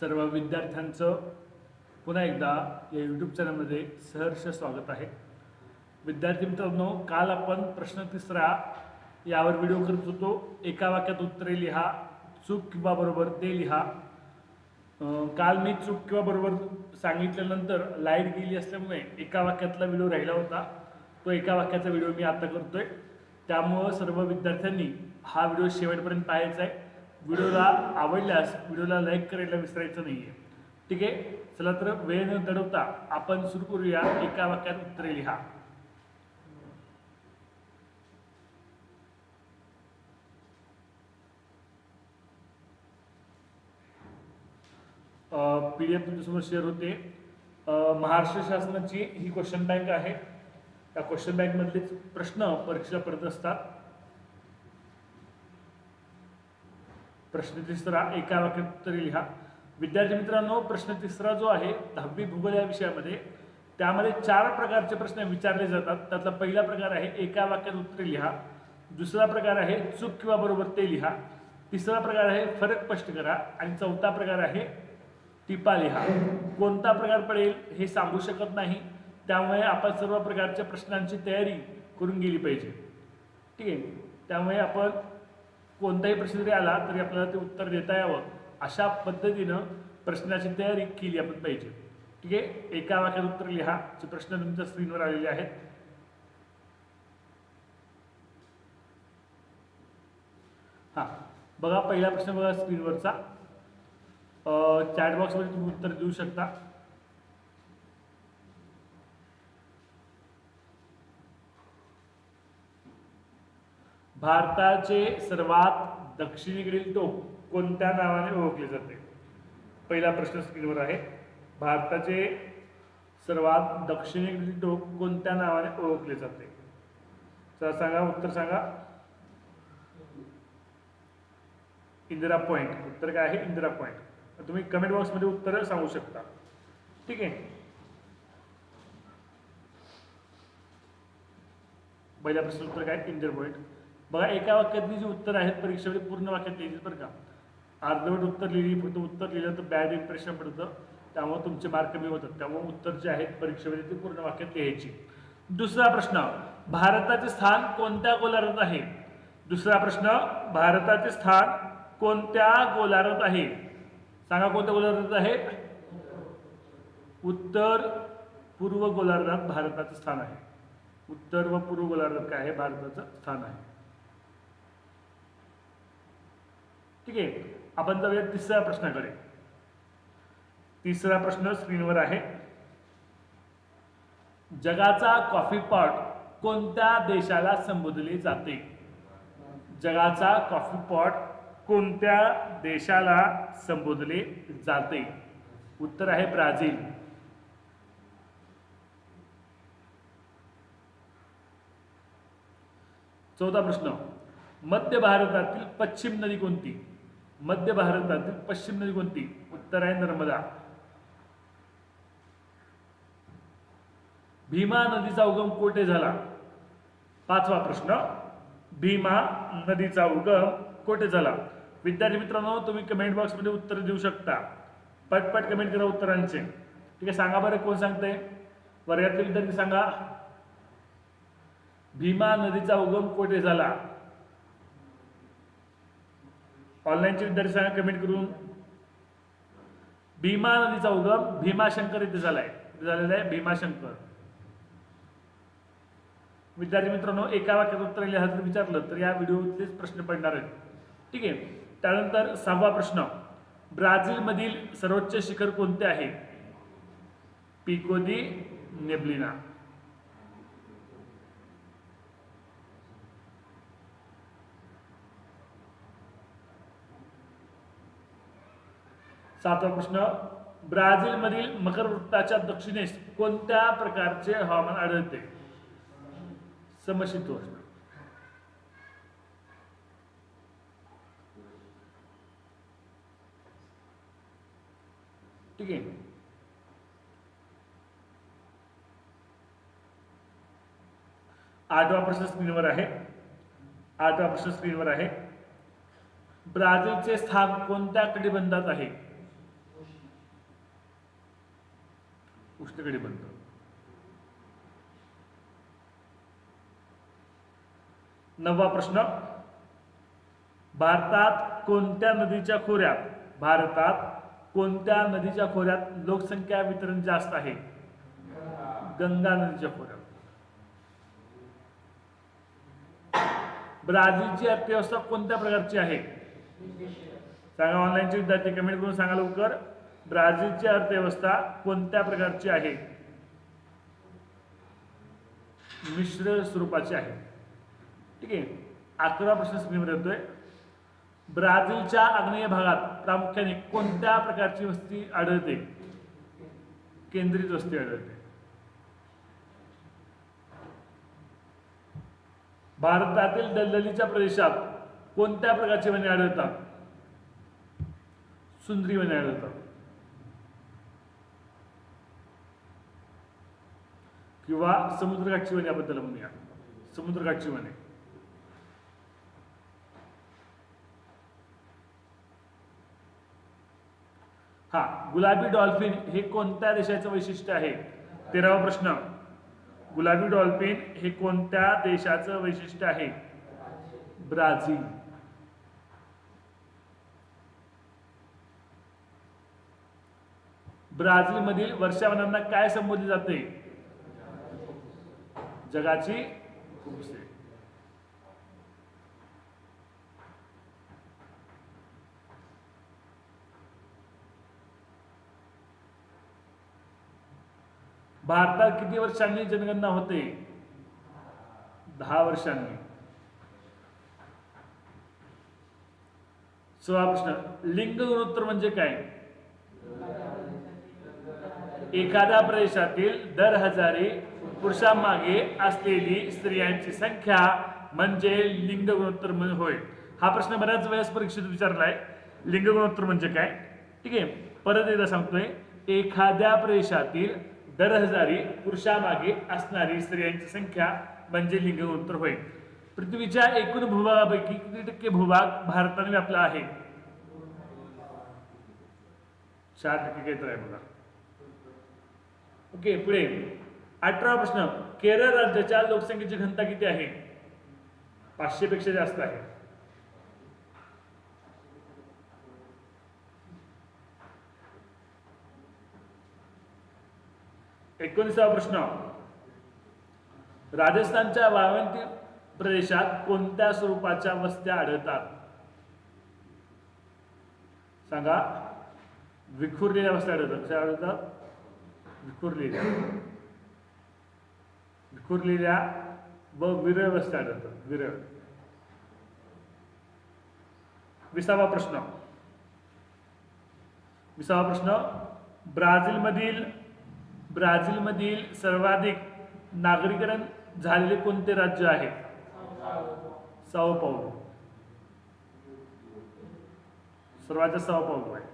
सर्व विद्यार्थ्यांचं पुन्हा एकदा या यूट्यूब चॅनलमध्ये सहर्ष स्वागत आहे. विद्यार्थी मित्रांनो काल आपण प्रश्न तिसरा यावर व्हिडिओ करत होतो. एका वाक्यात उत्तरे लिहा चूक किंवा बरोबर ते लिहा. काल मी चूक किंवा बरोबर सांगितल्यानंतर लाइट गेली असल्यामुळे एका वाक्यातला व्हिडिओ राहिला होता. तो एका वाक्याचा व्हिडिओ मी आता करतोय. त्यामुळं सर्व विद्यार्थ्यांनी हा व्हिडिओ शेवटपर्यंत पाहायचा आहे. व्हिडिओला आवडल्यास व्हिडिओला लाईक करायला विसरायचं नाही आहे ठीक आहे? चला तर वेळ न दडवता आपण सुरू करूया. एका वाक्यात उत्तरे लिहा. पी डी एफ तुमच्यासमोर शेअर होते. महाराष्ट्र शासनाची ही क्वेश्चन बँक आहे. त्या क्वेश्चन बँकमधलेच प्रश्न परीक्षेला पडत असतात. प्रश्न तिसरा एका वाक्यात उत्तरे लिहा. विद्यार्थी मित्रांनो प्रश्न तिसरा जो आहे दहावी भूगोल या विषयामध्ये त्यामध्ये चार प्रकारचे प्रश्न विचारले जातात. त्यातला पहिला प्रकार आहे एका वाक्यात उत्तरे लिहा. दुसरा प्रकार आहे चूक किंवा बरोबर ते लिहा. तिसरा प्रकार आहे फरक स्पष्ट करा. आणि चौथा प्रकार आहे टिपा लिहा. कोणता प्रकार पडेल हे सांगू शकत नाही. त्यामुळे आपण सर्व प्रकारच्या प्रश्नांची तयारी करून गेली पाहिजे. ठीक आहे? त्यामुळे आपण कोणताही प्रश्न जरी आला तरी आपल्याला ते उत्तर देता यावं. अशा पद्धतीनं प्रश्नाची तयारी केली आपण पाहिजे. ठीक आहे? एका वाक्यात उत्तर लिहा. जे प्रश्न तुमच्या स्क्रीनवर आलेले आहेत. हां. बघा पहिला प्रश्न बघा स्क्रीनवरचा चॅट बॉक्समध्ये तुम्ही उत्तर देऊ शकता. भारताचे सर्वात दक्षिणेकडील टोक कोणत्या नावाने ओळखले जाते? पहिला प्रश्न स्क्रीनवर आहे. भारताचे सर्वात दक्षिणेकडील टोक कोणत्या नावाने ओळखले जाते? चला सांगा उत्तर सांगा. इंदिरा पॉईंट उत्तर काय आहे? इंदिरा पॉईंट तुम्ही कमेंट बॉक्समध्ये उत्तर सांगू शकता. ठीक आहे? पहिल्या प्रश्न उत्तर काय? इंदिरा पॉईंट बघा एका वाक्यातली जी उत्तर आहेत परीक्षेमध्ये पूर्ण वाक्यात लिहिली बरं का. अर्धवट उत्तर लिहिली फक्त उत्तर लिहिलं तर बॅड इम्प्रेशन पडतं. त्यामुळे तुमचे मार्क कमी होतात. त्यामुळे उत्तर जे आहेत परीक्षेमध्ये ते पूर्ण वाक्यात लिहायची. दुसरा प्रश्न भारताचे स्थान कोणत्या गोलार्धात आहे? दुसरा प्रश्न भारताचे स्थान कोणत्या गोलार्धात आहे? सांगा कोणत्या गोलार्धात आहे? उत्तर पूर्व गोलार्धात भारताचं स्थान आहे. उत्तर व पूर्व गोलार्धात काय आहे? भारताचं स्थान आहे. ठीक? आहे आपण जाऊया तिसऱ्या प्रश्नाकडे. तिसरा प्रश्न स्क्रीनवर आहे. जगाचा कॉफी पॉट कोणत्या देशाला संबोधले जाते? जगाचा कॉफी पॉट कोणत्या देशाला संबोधले जाते? उत्तर आहे ब्राझील. चौथा प्रश्न. मध्य भारतातील पश्चिम नदी कोणती? मध्य भारतातील पश्चिम नदी कोणती? उत्तर आहे नर्मदा. भीमा नदीचा उगम कोठे झाला? पाचवा प्रश्न. भीमा नदीचा उगम कोठे झाला? विद्यार्थी मित्रांनो तुम्ही कमेंट बॉक्समध्ये उत्तर देऊ शकता. पटपट कमेंट करा उत्तरांचे. ठीक आहे सांगा बरं कोण सांगते वर्गातले विद्यार्थी सांगा. भीमा नदीचा उगम कोठे झाला? ऑनलाईनचे विद्यार्थी सांगा कमेंट करून. भीमा नदीचा उगम भीमाशंकर इथे झालाय. झालेला आहे भीमाशंकर विद्यार्थी मित्रांनो एका वाक्यात उत्तर लिहा जर विचारलं तर या व्हिडिओतलेच प्रश्न पडणार आहेत. ठीक आहे. त्यानंतर सहावा प्रश्न. ब्राझीलमधील सर्वोच्च शिखर कोणते आहे? Pico da Neblina. सातवा प्रश्न ब्राझीलमधील मकर वृत्ताच्या दक्षिणेस कोणत्या प्रकारचे हवामान आढळते? समशीतोष्ण. ठीक आहे. आठवा प्रश्न स्क्रीनवर आहे. आठवा प्रश्न स्क्रीनवर आहे. ब्राझीलचे स्थान कोणत्या कटिबंधात आहे? उष्णकटिबंध नववा प्रश्न. भारतात कोणत्या नदीच्या खोऱ्यात भारतात कोणत्या नदीच्या खोऱ्यात लोकसंख्या वितरण जास्त आहे? गंगा नदीच्या खोऱ्यात. ब्राझीलची अर्थव्यवस्था कोणत्या प्रकारची आहे? सांगा ऑनलाईनचे विद्यार्थी कमेंट करून सांगा लवकर. ब्राझीलची अर्थव्यवस्था कोणत्या प्रकारची आहे? मिश्र स्वरूपाची आहे. ठीक आहे. अकरा प्रश्न स्क्रीनवर येतोय ब्राझीलच्या आग्नेय भागात प्रामुख्याने कोणत्या प्रकारची वस्ती आढळते? केंद्रित वस्ती आढळते. भारतातील दलदलीच्या प्रदेशात कोणत्या प्रकारची वने आढळतात? सुंदरी वने आढळतात. किंवा समुद्रकाठची वने याबद्दल म्हणूया. समुद्रकाठची वने हा गुलाबी डॉल्फिन हे कोणत्या देशाचं वैशिष्ट्य आहे? तेरावा प्रश्न. गुलाबी डॉल्फिन हे कोणत्या देशाचं वैशिष्ट्य आहे? ब्राझील. ब्राझीलमधील वर्षावनांना काय संबोधले जाते? जगाची खुपसे भारतात किती वर्षांनी जनगणना होते? दहा वर्षांनी. सोळा प्रश्न. लिंग गुणोत्तर म्हणजे काय? एखाद्या प्रदेशातील दर हजारी पुरुषांमागे असलेली स्त्रियांची संख्या म्हणजे लिंग गुणोत्तर म्हणजे होय. हा प्रश्न बऱ्याच वेळेस परीक्षेत विचारलाय. लिंग गुणोत्तर म्हणजे काय? ठीक आहे. परत एकदा सांगतोय. एखाद्या प्रदेशातील दर हजारी पुरुषामागे असणारी स्त्रियांची संख्या म्हणजे लिंग गुणोत्तर होय. पृथ्वीच्या एकूण भूभागापैकी किती टक्के भूभाग भारताने व्यापला आहे? चार टक्के काहीतरी आहे बघा. ओके पुढे. अठरा प्रश्न. केरळ राज्याच्या लोकसंख्येची घनता किती आहे? पाचशे पेक्षा जास्त आहे. एकोणीसावा प्रश्न. राजस्थानच्या वाळवंटी प्रदेशात कोणत्या स्वरूपाच्या वस्त्या आढळतात? सांगा. विखुरलेल्या वस्त्या आढळतात. कशा आढळतात? विखुरलेल्या. विखुरलेल्या व विरळ वस्त्या आढळतात. विरळ. विसावा प्रश्न. विसावा प्रश्न ब्राझीलमधील ब्राझीलमधील सर्वाधिक नागरीकरण झालेले कोणते राज्य आहे? Sao Paulo. सर्वात जास्त साओ पाऊलो आहे.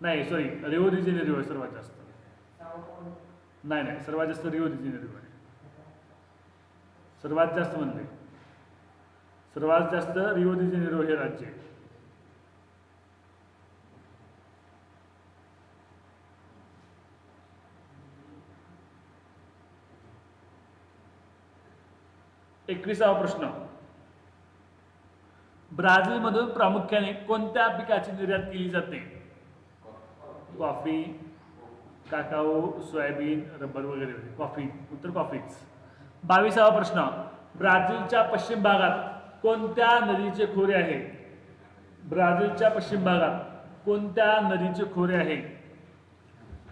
नाही सॉरी रिओ रिजिनेरिओ आहे सर्वात जास्त. नाही नाही. सर्वात जास्त रिओ दि आहे सर्वात जास्त म्हणले. सर्वात जास्त रिओ दि जेनेरिओ हे राज्य. आहे एकविसावा प्रश्न. ब्राझीलमधून प्रामुख्याने कोणत्या पिकाची निर्यात केली जाते? कॉफी. काकाओ सोयाबीन रबर वगैरे वगैरे कॉफी उत्तर कॉफीच बावीसावा प्रश्न. ब्राझीलच्या पश्चिम भागात कोणत्या नदीचे खोरे आहे? ब्राझीलच्या पश्चिम भागात कोणत्या नदीचे खोरे आहे?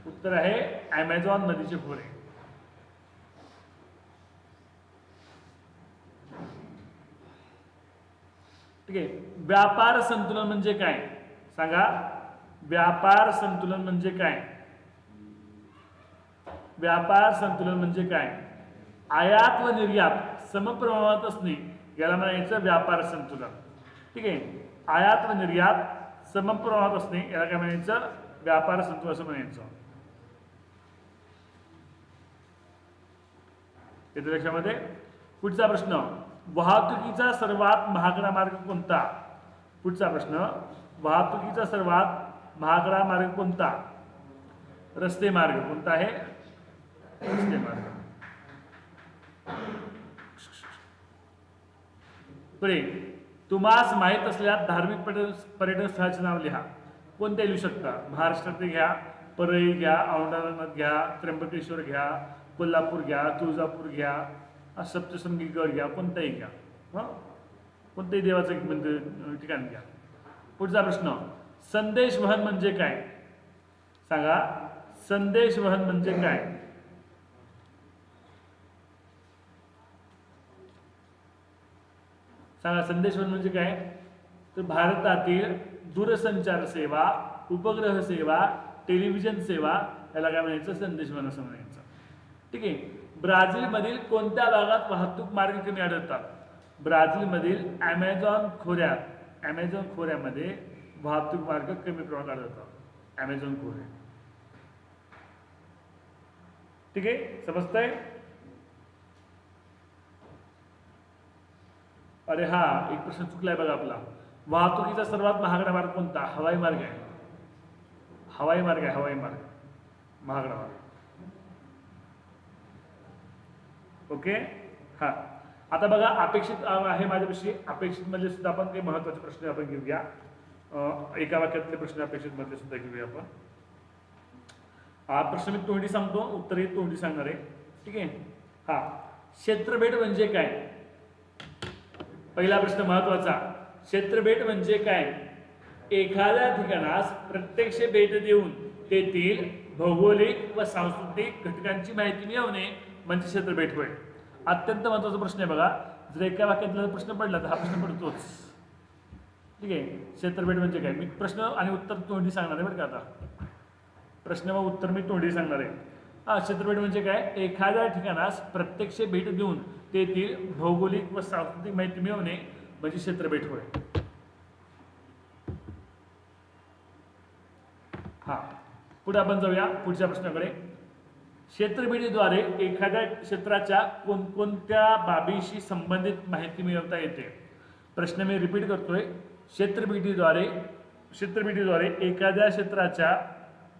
उत्तर आहे ॲमेझॉन नदीचे खोरे. ठीक आहे. व्यापार संतुलन म्हणजे काय? सांगा. व्यापार संतुलन म्हणजे काय? व्यापार संतुलन म्हणजे काय? आयात व निर्यात समप्रमाणात असणे याला म्हणायचं व्यापार संतुलन. ठीक आहे? आयात व निर्यात समप्रमाणात असणे याला काय म्हणायचं? व्यापार संतुलन असं म्हणायचं. येते लक्षामध्ये? पुढचा प्रश्न वाहतुकीचा सर्वात महागडा मार्ग कोणता? पुढचा प्रश्न वाहतुकीचा सर्वात महागडा मार्ग कोणता? रस्ते मार्ग कोणता आहे? रस्ते मार्ग पुढे तुम्हास माहीत असलेल्या धार्मिक पर्यटन पर्यटन स्थळाचे नाव लिहा. कोणते लिहू शकता? महाराष्ट्रातले घ्या परळी घ्या औंढानाथ घ्या त्र्यंबकेश्वर घ्या कोल्हापूर घ्या तुळजापूर घ्या सप्तसंगी गड घ्या कोणताही घ्या. हां? कोणत्याही देवाचं एक मंदिर ठिकाण घ्या. पुढचा प्रश्न संदेश वहन म्हणजे काय? सांगा संदेश वहन म्हणजे काय? सांगा संदेशवन म्हणजे काय? तर भारतातील दूरसंचार सेवा उपग्रह सेवा टेलिव्हिजन सेवा याला काय म्हणायचं? संदेशवन असं म्हणायचं. ठीक आहे? ब्राझीलमधील कोणत्या भागात वाहतूक मार्ग कमी आढळतात? ब्राझीलमधील ॲमेझॉन खोऱ्यात ॲमेझॉन खोऱ्यामध्ये वाहतूक मार्ग कमी प्रमाणात आढळतात. ॲमेझॉन खोरे ठीक आहे? समजतंय? अरे हा एक प्रश्न चुकलाय बघा आपला. वाहतुकीचा सर्वात महागडा मार्ग कोणता? हवाई मार्ग आहे. हवाई मार्ग आहे हवाई मार्ग. महागडा मार्ग. ओके? हा. आता बघा अपेक्षित आहे माझ्यापाशी. अपेक्षित मधले सुद्धा आपण काही महत्त्वाचे प्रश्न आपण घेऊया. एका वाक्यातले प्रश्न अपेक्षित मधले सुद्धा घेऊया आपण. हा प्रश्न मी तोंडी सांगतो उत्तरही तोंडी सांगणार आहे. ठीक आहे? हा. क्षेत्रभेट म्हणजे काय? पहिला प्रश्न महत्त्वाचा. क्षेत्रभेट म्हणजे काय? एखाद्या ठिकाणास प्रत्यक्ष भेट देऊन तेथील भौगोलिक व सांस्कृतिक घटकांची माहिती मिळवणे म्हणजे क्षेत्रभेट होय. अत्यंत महत्त्वाचा प्रश्न आहे बघा. जर एका वाक्यातला प्रश्न पडला तर हा प्रश्न पडतोच. ठीक आहे? क्षेत्रभेट म्हणजे काय? मी प्रश्न आणि उत्तर तोंडी सांगणार आहे बरं का आता. प्रश्न व उत्तर मी तोंडी सांगणार आहे. हा क्षेत्रभेट म्हणजे काय? एखाद्या ठिकाणास प्रत्यक्ष भेट देऊन तेथील भौगोलिक व सांस्कृतिक माहिती मिळवणे म्हणजे क्षेत्रभेट होय. हा पुढे आपण जाऊया पुढच्या प्रश्नाकडे. क्षेत्रभेटीद्वारे एखाद्या क्षेत्राच्या कोणकोणत्या बाबीशी संबंधित माहिती मिळवता येते? प्रश्न मी रिपीट करतोय. क्षेत्रभेटीद्वारे क्षेत्रभेटीद्वारे एखाद्या क्षेत्राच्या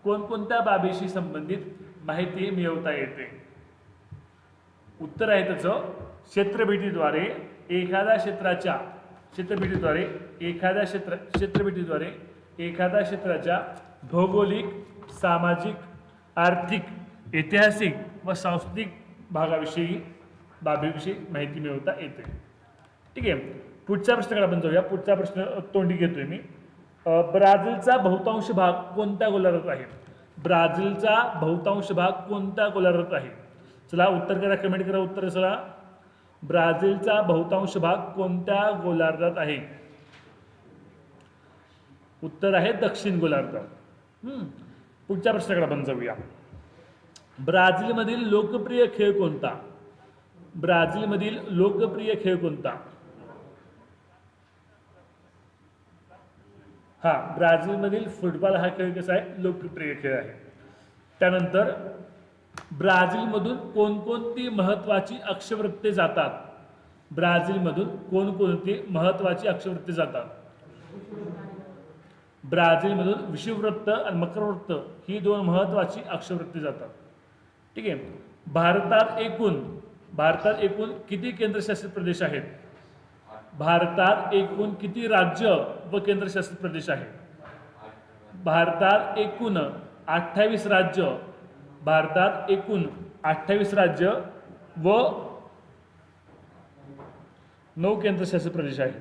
कोणकोणत्या बाबीशी संबंधित माहिती मिळवता येते? उत्तर आहे त्याचं. क्षेत्रभेटीद्वारे एखाद्या क्षेत्राच्या क्षेत्रभेटीद्वारे एखाद्या क्षेत्र क्षेत्रभेटीद्वारे एखाद्या क्षेत्राच्या भौगोलिक सामाजिक आर्थिक ऐतिहासिक व सांस्कृतिक भागाविषयी बाबीविषयी माहिती मिळवता येते. ठीक आहे. पुढच्या प्रश्नाकडे आपण जाऊया. पुढचा प्रश्न तोंडी घेतोय मी. ब्राझीलचा बहुतांश भाग कोणत्या गोलारात आहे? ब्राझीलचा बहुतांश भाग कोणत्या गोलारात आहे? चला उत्तर करा कमेंट करा उत्तर चला. ब्राझीलचा बहुतांश भाग कोणत्या गोलार्धात आहे? उत्तर आहे दक्षिण गोलार्ध. पुढच्या प्रश्नाकडे आपण जाऊया. ब्राझीलमधील लोकप्रिय खेळ कोणता? ब्राझीलमधील लोकप्रिय खेळ कोणता? हा ब्राझीलमधील फुटबॉल हा खेळ कसा आहे? लोकप्रिय खेळ आहे. त्यानंतर ब्राझीलमधून कोणकोणती महत्त्वाची अक्षवृत्ते जातात? ब्राझीलमधून कोणकोणती महत्त्वाची अक्षवृत्ते जातात? ब्राझीलमधून विषुववृत्त आणि मकरवृत्त ही दोन महत्त्वाची अक्षवृत्ती जातात. ठीक आहे? भारतात एकूण भारतात एकूण किती केंद्रशासित प्रदेश आहेत? भारतात एकूण किती राज्य व केंद्रशासित प्रदेश आहेत? भारतात एकूण अठ्ठावीस राज्य भारतात एकूण अठ्ठावीस राज्य व नऊ केंद्रशासित प्रदेश आहेत.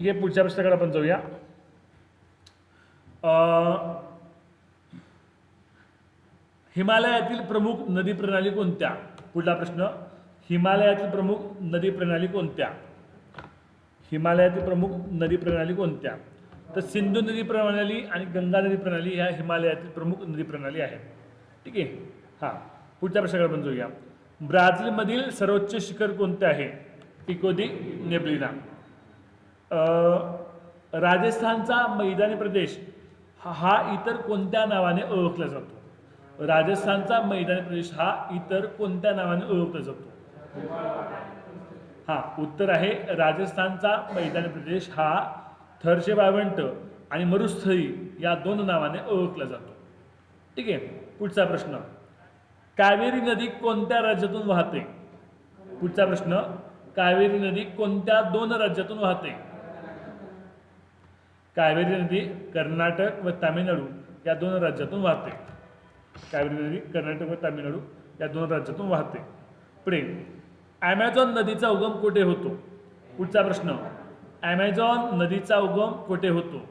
हे आहे पुढच्या प्रश्नाकडे आपण जाऊया. हिमालयातील प्रमुख नदी प्रणाली कोणत्या? पुढला प्रश्न. हिमालयातील प्रमुख नदी प्रणाली कोणत्या? हिमालयातील प्रमुख नदी प्रणाली कोणत्या? तर सिंधू नदी प्रणाली आणि गंगा नदी प्रणाली ह्या हिमालयातील प्रमुख नदी प्रणाली आहेत. ठीक आहे? हां. पुढच्या प्रश्नाकडे आपण जाऊया. ब्राझीलमधील सर्वोच्च शिखर कोणते आहे? पिकोदी नेब्लिना राजस्थानचा मैदानी प्रदेश हा इतर कोणत्या नावाने ओळखला जातो? राजस्थानचा मैदानी प्रदेश हा इतर कोणत्या नावाने ओळखला जातो? हा उत्तर आहे राजस्थानचा मैदानी प्रदेश हा थरचे वाळवंट आणि मरुस्थळी या दोन नावाने ओळखला जातो. ठीक आहे पुढचा प्रश्न. कावेरी नदी कोणत्या राज्यातून वाहते? पुढचा प्रश्न. कावेरी नदी कोणत्या दोन राज्यातून वाहते? कावेरी नदी कर्नाटक व तामिळनाडू या दोन राज्यातून वाहते. कावेरी नदी कर्नाटक व तामिळनाडू या दोन राज्यातून वाहते. पुढे ॲमेझॉन नदीचा उगम कुठे होतो? पुढचा प्रश्न. ॲमेझॉन नदीचा उगम कुठे होतो?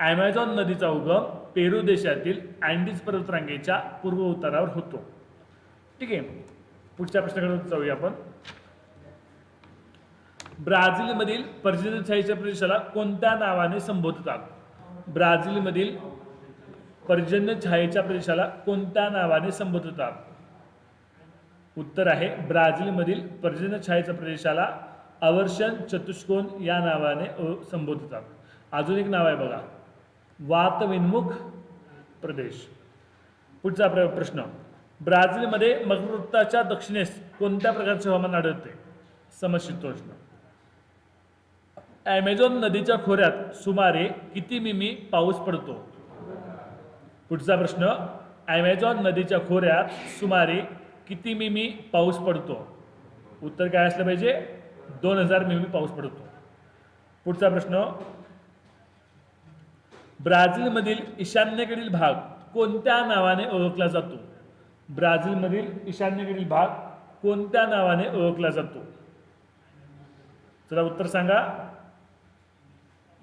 ॲमेझॉन नदीचा उगम पेरू देशातील अँडीज पर्वतरांगेच्या पूर्व उतारावर होतो. ठीक आहे. पुढच्या प्रश्नाकडे जाऊया आपण. ब्राझीलमधील पर्जन्यछायेच्या प्रदेशाला कोणत्या नावाने संबोधतात? ब्राझीलमधील पर्जन्य छायेच्या प्रदेशाला कोणत्या नावाने संबोधतात? उत्तर आहे ब्राझीलमधील पर्जन्य छायेच्या प्रदेशाला अवर्षण चतुष्कोण या नावाने संबोधतात. अजून एक नाव आहे बघा. वातविन्मुख प्रदेश. पुढचा प्र- प्रश्न. ब्राझीलमध्ये मगवृत्ताच्या दक्षिणेस कोणत्या प्रकारचे हवामान आढळते? समशीतोष्ण. ॲमेझॉन नदीच्या खोऱ्यात सुमारे किती मिमी पाऊस पडतो? पुढचा प्रश्न ॲमेझॉन नदीच्या खोऱ्यात सुमारे किती मिमी पाऊस पडतो? उत्तर काय असलं पाहिजे? दोन हजार मिमी पाऊस पडतो. पुढचा प्रश्न ब्राझीलमधील ईशान्येकडील भाग कोणत्या नावाने ओळखला जातो? ब्राझीलमधील ईशान्येकडील भाग कोणत्या नावाने ओळखला जातो? चला उत्तर सांगा.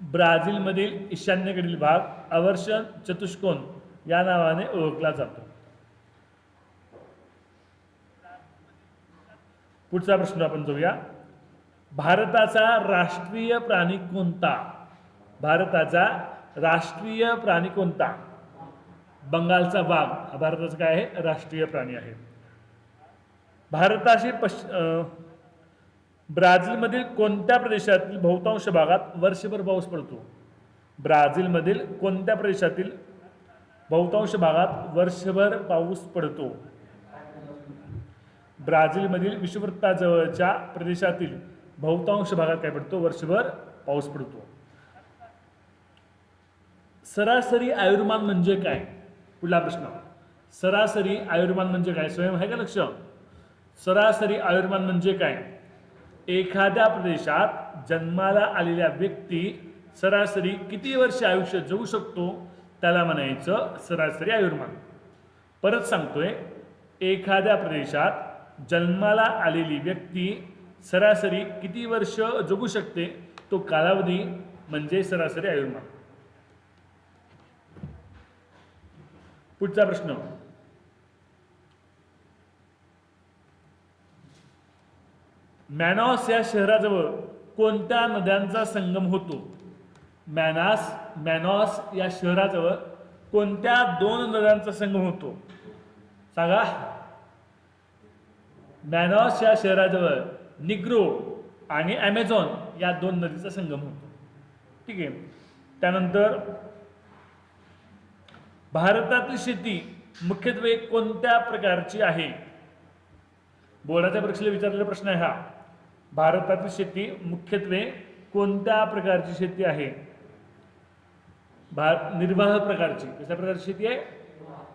ब्राझीलमधील ईशान्येकडील भाग अवर्षण चतुष्कोण या नावाने ओळखला जातो. पुढचा प्रश्न आपण जाऊया. भारताचा राष्ट्रीय प्राणी कोणता? भारताचा राष्ट्रीय प्राणी कोणता? बंगालचा वाघ. हा भारताचा काय आहे? राष्ट्रीय प्राणी आहे. भारताशी पश्च ब्राझीलमधील कोणत्या प्रदेशातील बहुतांश भागात वर्षभर पाऊस पडतो? ब्राझीलमधील कोणत्या प्रदेशातील बहुतांश भागात वर्षभर पाऊस पडतो? ब्राझीलमधील विषुववृत्ताजवळच्या प्रदेशातील बहुतांश भागात काय पडतो? वर्षभर पाऊस पडतो. सरासरी आयुर्मान म्हणजे काय? पुढला प्रश्न. सरासरी आयुर्मान म्हणजे काय? स्वयं आहे का लक्ष? सरासरी आयुर्मान म्हणजे काय? एखाद्या प्रदेशात जन्माला आलेल्या व्यक्ती सरासरी किती वर्ष आयुष्य जगू शकतो? त्याला म्हणायचं सरासरी आयुर्मान. परत सांगतोय एखाद्या प्रदेशात जन्माला आलेली व्यक्ती सरासरी किती वर्ष जगू शकते? तो कालावधी म्हणजे सरासरी आयुर्मान. पुढचा प्रश्न. मॅनॉस या शहराजवळ कोणत्या नद्यांचा संगम होतो? मॅनास मॅनॉस या शहराजवळ कोणत्या दोन नद्यांचा संगम होतो? सांगा. मॅनॉस या शहराजवळ निग्रो आणि ॲमेझॉन या दोन नदीचा संगम होतो. ठीक आहे. त्यानंतर भारतातील शेती मुख्यत्वे कोणत्या प्रकारची आहे? बोर्डाच्या परीक्षेला विचारलेला प्रश्न आहे हा. भारतातील शेती मुख्यत्वे कोणत्या प्रकारची शेती आहे? भार निर्वाह प्रकारची. कशा प्रकारची शेती आहे?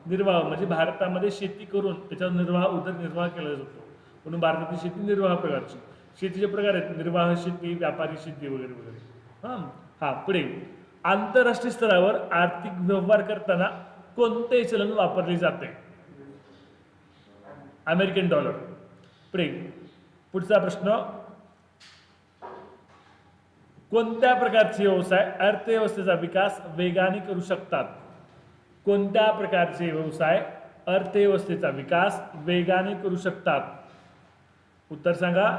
निर्वाह. म्हणजे भारतामध्ये शेती करून त्याच्यावर निर्वाह उदरनिर्वाह केला जातो. म्हणून भारतातील शेती निर्वाह प्रकारची. शेतीचे प्रकार आहेत. निर्वाह शेती व्यापारी शेती वगैरे वगैरे. हां? हां पुढे. आंतरराष्ट्रीय स्तरावर आर्थिक व्यवहार करताना कोणते चलन वापरले जाते? American dollar. पुढे. पुढचा प्रश्न. कोणत्या प्रकारचे व्यवसाय अर्थव्यवस्थेचा विकास वेगाने करू शकतात? कोणत्या प्रकारचे व्यवसाय अर्थव्यवस्थेचा विकास वेगाने करू शकतात? उत्तर सांगा.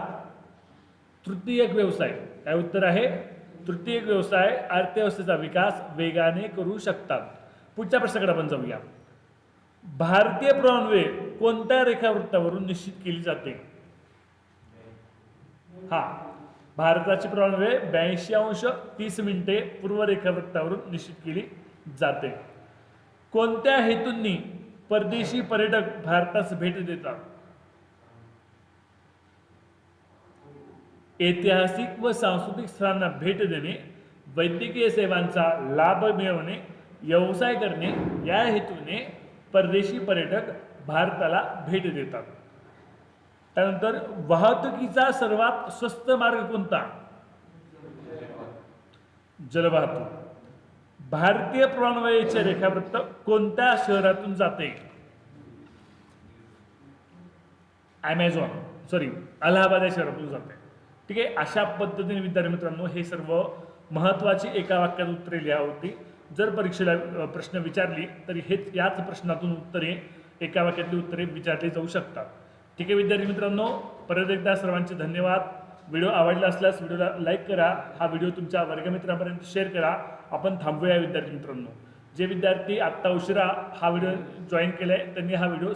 तृतीयक व्यवसाय. काय उत्तर आहे? तृतीयक व्यवसाय अर्थव्यवस्थेचा विकास वेगाने करू शकतात. पुढच्या प्रश्नाकडे आपण जाऊया. भारतीय प्रॉनवे कोणत्या रेखावृत्तावरून निश्चित केली जाते? हा. भारताची प्रमाण म्हणजे वेळ ब्याऐंशी अंश तीस मिनिटे पूर्व रेखावृत्तावरून निश्चित केली जाते. कोणत्या हेतूंनी परदेशी पर्यटक भारतास भेट देतात? ऐतिहासिक व सांस्कृतिक स्थळांना भेट देणे वैद्यकीय सेवांचा लाभ मिळवणे व्यवसाय करणे या हेतूने परदेशी पर्यटक भारताला भेट देतात. त्यानंतर वाहतुकीचा सर्वात स्वस्त मार्ग कोणता? जलवाहतूक. भारतीय प्राणवायूचे रेखावृत्त कोणत्या शहरातून जाते? ॲमेझॉन सॉरी अलाहाबाद या शहरातून जाते. ठीक आहे अशा पद्धतीने विद्यार्थी मित्रांनो हे सर्व महत्त्वाची एका वाक्यात उत्तरे लिहा होती. जर परीक्षेला प्रश्न विचारली तरी हेच याच प्रश्नातून उत्तरे एका वाक्यातली उत्तरे विचारली जाऊ शकतात. ठीक आहे विद्यार्थी मित्रांनो परत एकदा सर्वांचे धन्यवाद. व्हिडिओ आवडला असल्यास व्हिडिओला लाईक करा हा व्हिडिओ तुमच्या वर्गमित्रांपर्यंत शेअर करा. आपण थांबूया विद्यार्थी मित्रांनो. जे विद्यार्थी आत्ता उशिरा हा व्हिडिओ जॉईन केला आहे त्यांनी हा व्हिडिओ